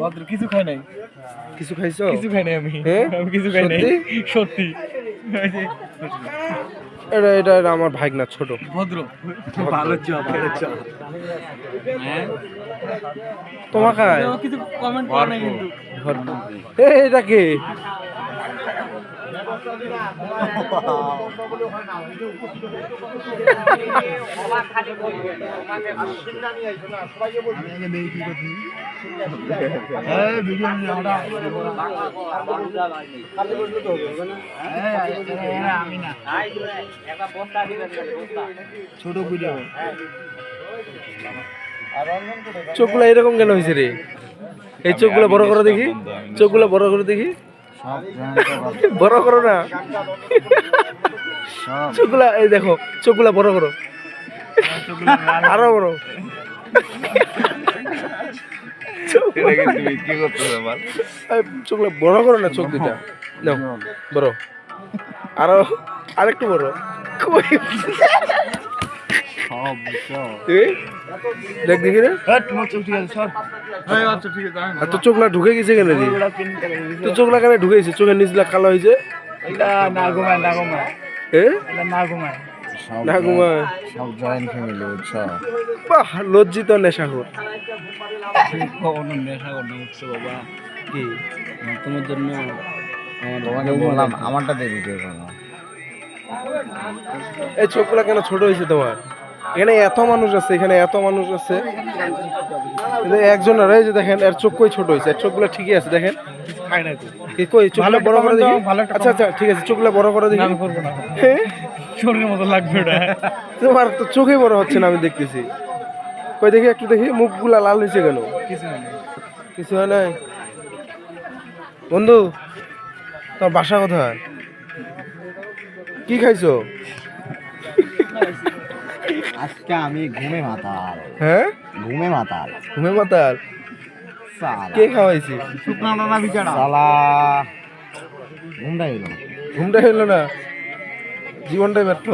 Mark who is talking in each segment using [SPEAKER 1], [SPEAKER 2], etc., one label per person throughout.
[SPEAKER 1] ভদ্র কিছু খাই নাই।
[SPEAKER 2] কিছু খাইছো?
[SPEAKER 1] কিছু খাই নাই আমি? আমি কিছু খাই নাই।
[SPEAKER 2] সত্যি? এটা এটা আমার ভাগনা ছোট।
[SPEAKER 1] ভদ্র। ভালো ভালো হ্যাঁ? কেউ কিছু কমেন্ট করে নাই কিন্তু।
[SPEAKER 2] এ, এটা কে?
[SPEAKER 1] ছোট
[SPEAKER 2] চোখগুলো এরকম কেন হয়েছে রে? এই চোখগুলো বড় করে দেখি। চোখগুলো বড় করে দেখি। বড় করো না। চোখগুলা এই দেখো চোখগুলা বড় করো। আরও বড়। চোখগুলো বড় করো না চোখ দুটা বড়। আরও আরেকটু বড়। কই? দেখ দেখি রে?
[SPEAKER 1] হ্যাঁ আচ্ছা ঠিক আছে
[SPEAKER 2] আর তোর চোখলা ঢুকে গেছে কেন রে? তোর চোখলা কেন ঢুকেছে? চোখের নিচলা কালো হয়েছে?
[SPEAKER 1] এটা না ঘুমায় না ঘুমায়। না ঘুমায়।
[SPEAKER 2] না ঘুমায়।
[SPEAKER 3] সব জয়েন্ট ফ্যামিলি বুঝছ?
[SPEAKER 2] বাহ লজ্জিত নেশাখোর।
[SPEAKER 1] নেশা করতে উঠছো বাবা?
[SPEAKER 2] কি?
[SPEAKER 1] তোমার জন্য
[SPEAKER 3] তোমাকে বললাম আমারটা
[SPEAKER 2] এই চোখগুলা কেন ছোট হয়েছে তোমার? এখানে এত মানুষ আছে এখানে এত মানুষ আছে। একজন আর এই যে দেখেন এর চোখ কই ছোট হয়েছে চোখগুলা ঠিকই আছে দেখেন। কই চোখগুলা বড় করে দেখি? আচ্ছা আচ্ছা ঠিক আছে চোখগুলা বড় করে দেখি।
[SPEAKER 1] আমি? শরীরের মতো লাগবে ওটা।
[SPEAKER 2] তোমার তো চোখে বড় হচ্ছে না আমি দেখতেছি। কই দেখি একটু দেখি মুখগুলা লাল হয়েছে কেন?
[SPEAKER 1] কিছু
[SPEAKER 2] কিছু হয় নাই? বন্ধু তোমার বাসা কোথায়? কি খাইছো?
[SPEAKER 3] আজকে আমি ঘুমে মাতাল।
[SPEAKER 2] হ্যাঁ?
[SPEAKER 3] ঘুমে মাতাল।
[SPEAKER 2] ঘুমে মাতাল? কে খাওয়াইছি
[SPEAKER 1] শুকনা না বিছানা
[SPEAKER 3] সালা। ঘুমটা এলো
[SPEAKER 2] ঘুমটা হইল না? জীবনটা ব্যর্থ।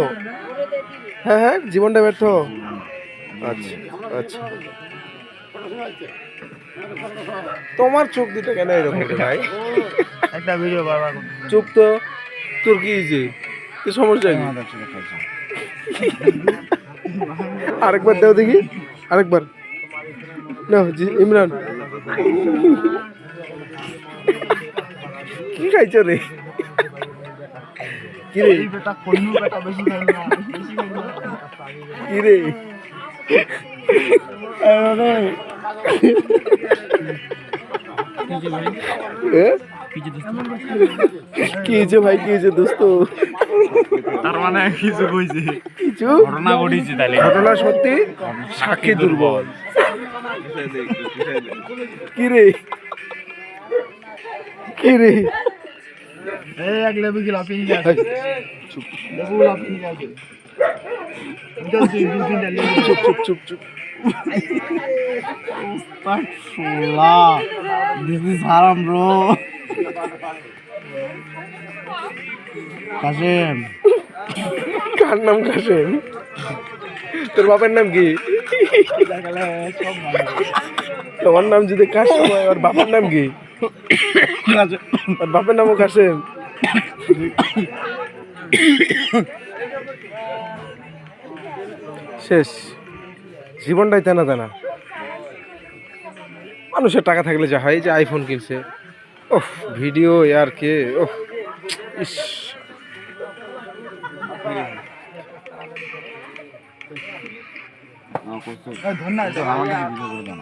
[SPEAKER 2] হ্যাঁ হ্যাঁ জীবনটা ব্যর্থ। আচ্ছা আচ্ছা। তোমার চোখ দুটো কেন এরকম ভাই?
[SPEAKER 1] একটা ভিডিও বারবার
[SPEAKER 2] চুপ তো তোর কি কি সমস্যা কি? আরেকবার দেও দেখি। আরেকবার। না জি ইমরান। কি খাইছো রে? কি রে? কি? কি হয়েছে ভাই কি হয়েছে দোস্ত?
[SPEAKER 1] তার মানে কিছু কইছে।
[SPEAKER 2] কিছু?
[SPEAKER 1] ঘটনা ঘটেছে তাহলে।
[SPEAKER 2] ঘটনা সত্যি? সাক্ষী দুর্বল। কি রে? কি রে?
[SPEAKER 1] এই এক লেবু কি লাফিয়ে গেছে লেবু লাফিয়ে গেছে
[SPEAKER 2] চুপ চুপ চুপ চুপ।
[SPEAKER 3] কাশেম।
[SPEAKER 2] কার নাম কাশেম? তোর বাপের নাম কি? তোমার নাম যদি কাশেম হয়, ওর বাপের নাম কি? ওর বাপের নামও কাশেম। শেষ। জীবনটাই তেনা তেনা। মানুষের টাকা থাকলে যা হয় যে আইফোন কিনছে। ওহ ভিডিও আর কে? ওহ ইস।
[SPEAKER 1] ধন্যবাদ
[SPEAKER 3] আমাকে ভিডিও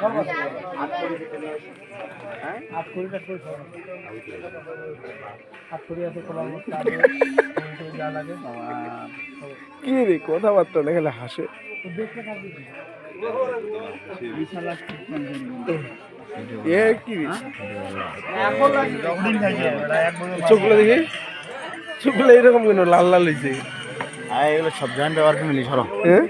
[SPEAKER 3] করে
[SPEAKER 2] কি রে কথাবার্তা না খেলে হাসে। এ কি রে? চোখগুলো দেখি। চোখগুলো এরকম কেন লাল লাল হয়েছে
[SPEAKER 3] এগুলো সব জয়েন্ট ব্যবহার ফ্যামিলি সরো।
[SPEAKER 2] হ্যাঁ